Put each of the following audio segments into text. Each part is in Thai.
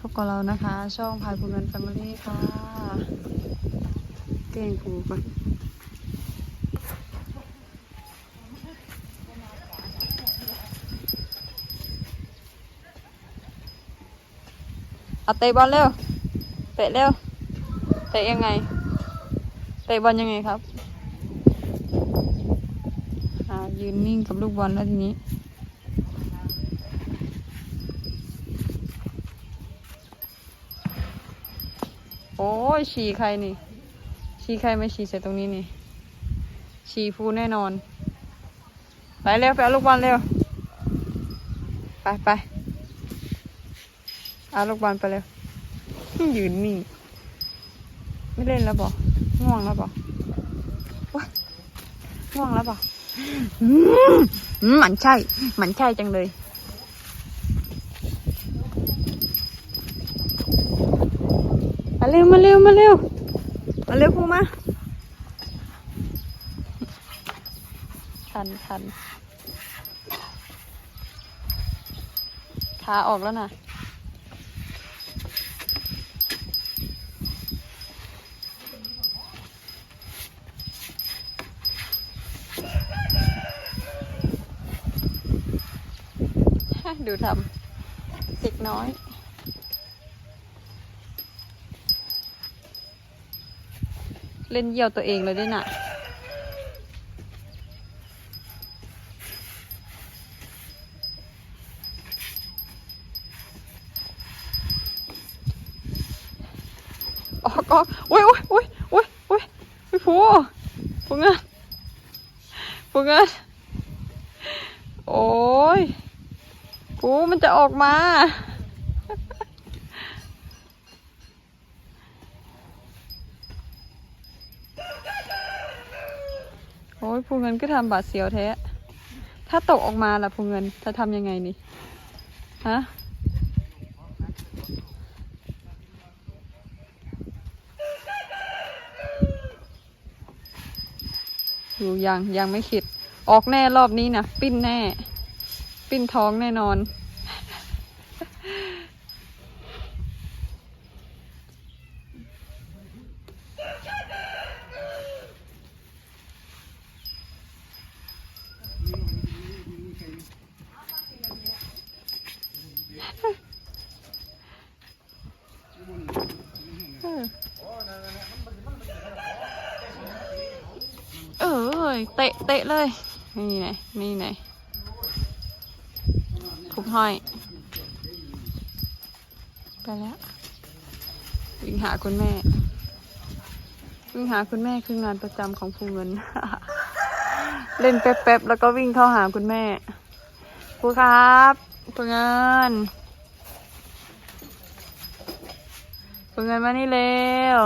พบกับเรานะคะ ช่องพายภูเงินแฟมิลี่ค่ะเก่งผูก่อนเอาเตะบอลเร็ว เตะเร็ว เตะยังไง เตะบอลยังไงครับ อ่ายืนนิ่งกับลูกบอลแล้วทีนี้ ยฉี่ใครนี่ ฉี่ใครไม่ฉี่ใส่ตรงนี้นี่ ฉี่ฟูแน่นอน ไปเร็วไปเอาลูกบอลเร็ว ไปไปเอาลูกบอลไปเร็ว ยืนนิ่ไม่เล่นแล้วบอกง่วงแล้วบอกว้าง่วงแล้วบอกมันใช่ มันใช่จังเลย มา เร็วมาเร็วมาเร็วมาเร็วพูมาทันทันขาออกแล้วนะดูทำเด็กน้อย เล่นเยี่ยวตัวเองเลยด้วยน่ะออกก็อุ้ยอุ้ยอุ้ยอุ้ยอุ้ยอุ้ยผูผูเงินผูเงินโอ้ยผู้มันจะออกมา โอ้ยภูเงินก็ทำบาดเสียวแท้ ถ้าตกออกมาล่ะภูเงินจะทำยังไงนี่ ฮะ อยู่ยังยังไม่คิด ออกแน่รอบนี้นะปิ้นแน่ ปิ้นท้องแน่นอน เออเออ เตะเตะเลยนี่ไงนี่ไงทุบห้อย ไปแล้ววิ่งหาคุณแม่วิ่งหาคุณแม่คืองานประจำของภูเงิน เล่นแป๊บๆแล้วก็วิ่งเข้าหาคุณแม่ครูครับภูเงินภูเงินมานี่เร็ว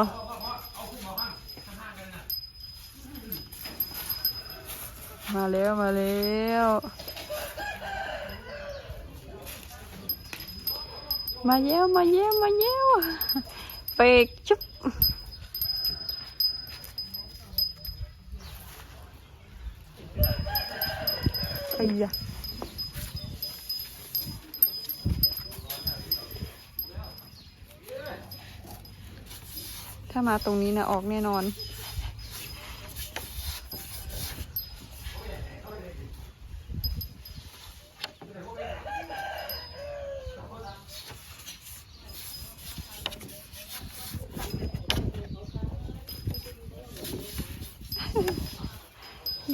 มาเร็วมาเร็วมาเย้วมาเย้วมาเย้วเปกชุบไอ้ยะถ้ามาตรงนี้นะออกแน่นอน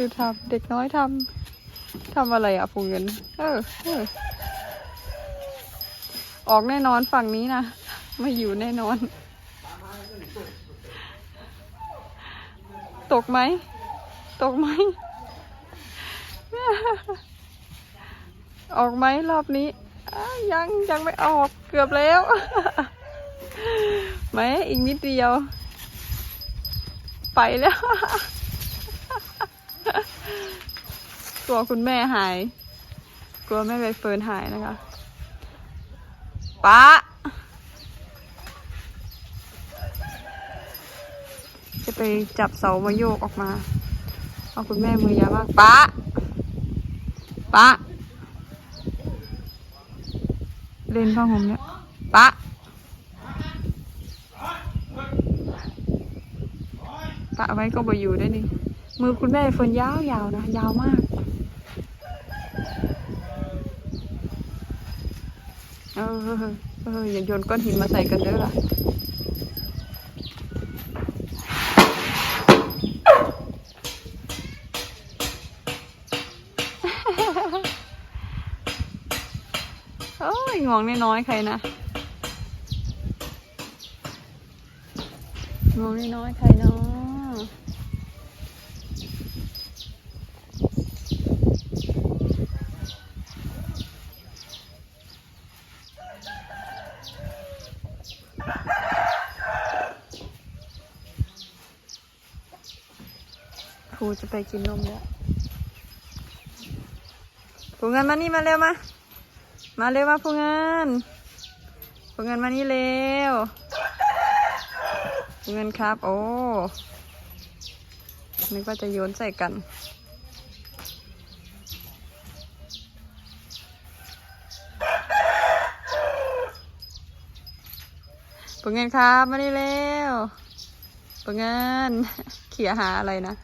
ดูทำเด็กน้อยทำทำอะไรอะฟูเงินเออเออออกแน่นอนฝั่งนี้นะไม่อยู่แน่นอน ตกไหม ตกไหม ออกไหมรอบนี้ ยังยังไม่ออกเกือบแล้วไหมอีกนิดเดียว ไปแล้ว กลัวคุณแม่หาย กลัวแม่ใบเฟิร์นหายนะคะป้าจะไปจับเสามาโยกออกมา เอาคุณแม่มือยาวมากป้าป้าเล่นผ้าห่มเนี่ยปะปะไว้ก็บอยู่ได้นี่มือคุณแม่เฟิร์นยาวยาวๆนะ ยาวมาก เออเอออย่าโยนก้อนหินมาใส่กันเด้อล่ะโอ้ยงวงน้อยๆใครนะงวงน้อยๆใครเนาะครู จะไปกินนมแล้วครูเงินมานี่มาเร็วมา มาเร็วมาพูเงินพูเงินมานี่เร็วพูเงินครับ โอ้นึกว่าจะโยนใส่กันพูเงินครับมานี่เร็วพูเงินเขี่ยหาอะไรนะ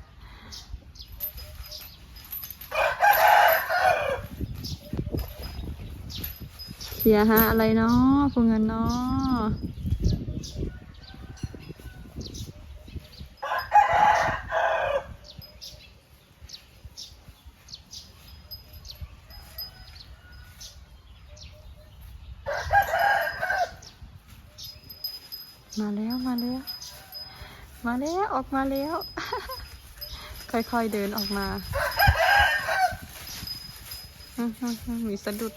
เขียหาอะไรเนาะพวกเงินเนาะมาแล้วมาแล้ว มาแล้วออกมาแล้ว ค่อยๆเดินออกมา มีสะดุด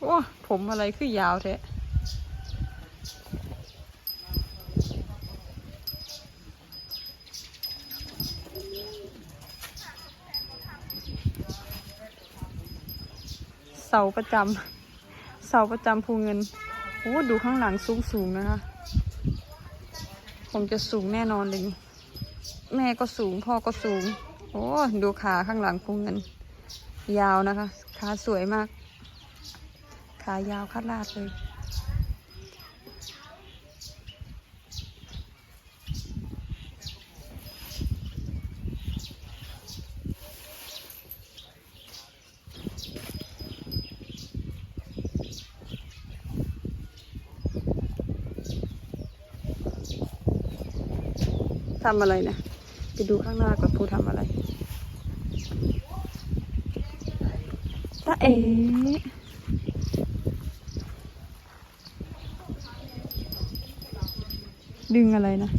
โอ้ ผมอะไรคือยาวแท้เสาประจำเสาประจำภูเงิน โอ้ดูข้างหลังสูงสูงนะคะคงจะสูงแน่นอนเลยแม่ก็สูงพ่อก็สูง โอ้ดูขาข้างหลังภูเงิน ยาวนะคะ ขาสวยมากายาวคัดลาดเลยทำอะไรนะไปดูข้างหน้าก่อนผู้ทำอะไรตาเอ๋ ดึงอะไรนะ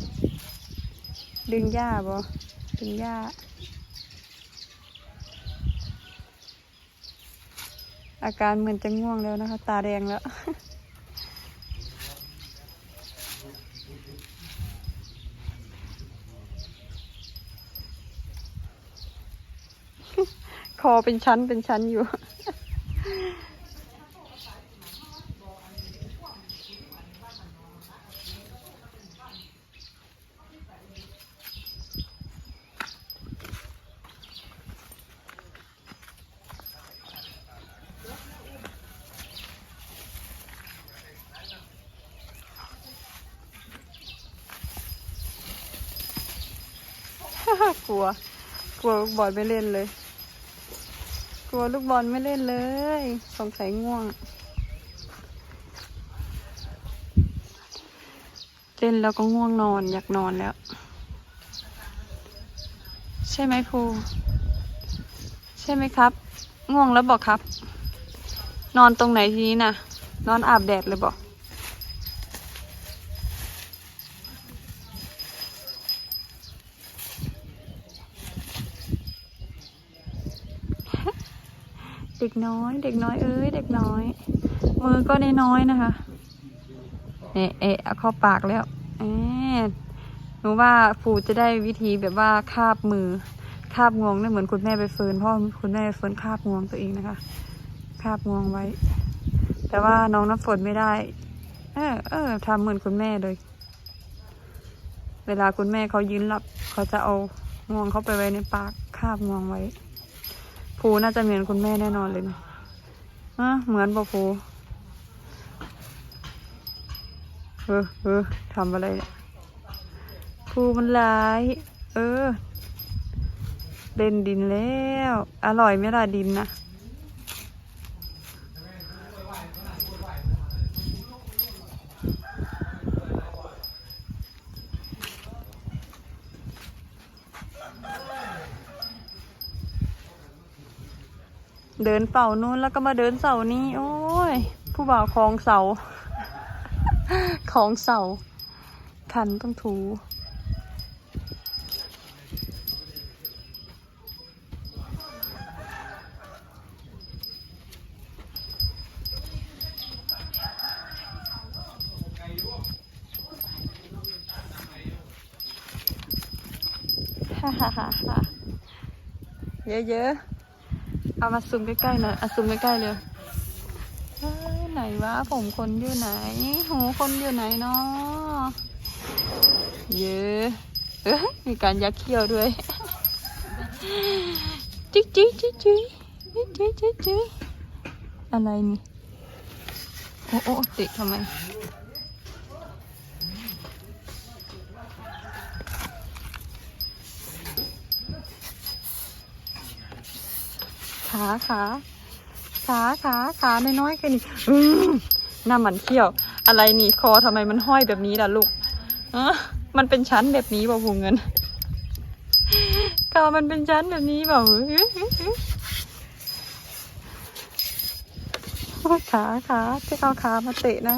ดึงหญ้าบอดึงหญ้า อาการเหมือนจะง่วงแล้วนะคะ ตาแดงแล้วคอเป็นชั้นเป็นชั้นอยู่ กลัว กลัวลูกบอลไม่เล่นเลย กลัวลูกบอลไม่เล่นเลย สงสัยง่วง เล่นแล้วก็ง่วงนอนอยากนอนแล้ว ใช่ไหมภู ใช่ไหมครับ ง่วงแล้วบอกครับ นอนตรงไหนทีนี้น่ะนอนอาบแดดเลยบอก น้อย เด็กน้อยเอ้ยเด็กน้อย มือก็น้อยนะคะเนี่ยเอะเอาเข้าปากแล้วเอ๊ะหนูว่าฟูจะได้วิธีแบบว่าคาบมือคาบงวงเนี่ยเหมือนคุณแม่ไปเฟิร์นพ่อคุณแม่ไปเฟิร์นคาบงวงตัวเองนะคะ คาบงวงไว้ แต่ว่าน้องน้ำฝนไม่ได้ เออเออทำเหมือนคุณแม่เลย เวลาคุณแม่เขายืนหลับเขาจะเอางวงเขาไปไว้ในปากคาบงวงไว้ ภูน่าจะเหมือนคุณแม่แน่นอนเลยนะฮะเหมือนปะภูเออเออทำอะไรเนี่ยภูมันร้าย เออ เล่นดินแล้ว อร่อยไหมล่ะดินนะ เดินเป่านู้นแล้วก็มาเดินเสานี้ โอ้ย ผู้บ่าวคลองเสาของเสา คันต้องถูฮ่าฮ่าฮ่าฮ่าเยอะๆ เอามาซูมใกล้ๆหน่อยอาซูมใกล้ๆเลยไหนวะผมคนอยู่ไหนโหคนอยู่ไหนเนาะเยอะมีการยักเขี้ยวด้วยจิ๊กจิ๊จิ๊จิ๊จิ๊จิ๊จิ๊อะไรนี่ โอ้โอ้เตะทำไม ขาขาขาขาขาน้อยๆแค่นี้อืมหน้ามันเขี้ยว อะไรนี่คอทำไมมันห้อยแบบนี้ล่ะลูกเออมันเป็นชั้นแบบนี้เปล่าพูเงินคอมันเป็นชั้นแบบนี้เปล่าขาขาจะเอาขามาเตะนะ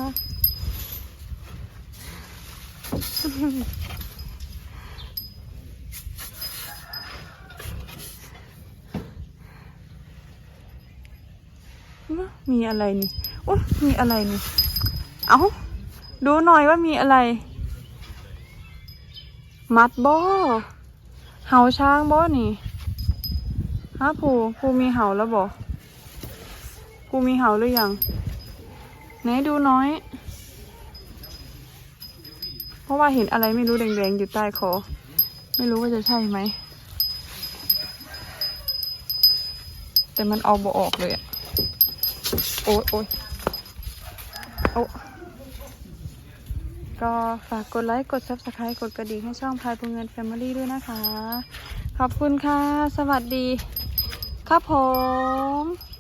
มีอะไรนี่โอ้ยมีอะไรนี่ เอาดูหน่อยว่ามีอะไร มัดบ่เห่าช้างบ่นี่ฮะผูผูมีเห่าแล้วบ่กูมีเห่าหรือยังไหนดูน้อย เพราะว่าเห็นอะไรไม่รู้แดงๆอยู่ใต้คอไม่รู้ว่าจะใช่ไหม แต่มันเอาบ่ออกเลยอะ โอ้ยโอ้ยโอ้ก็ฝากกดไลค์ กด subscribe กดกระดิ่งให้ช่องพายปูเงินแฟมิลี่ด้วยนะคะ ขอบคุณค่ะ สวัสดี ครับผม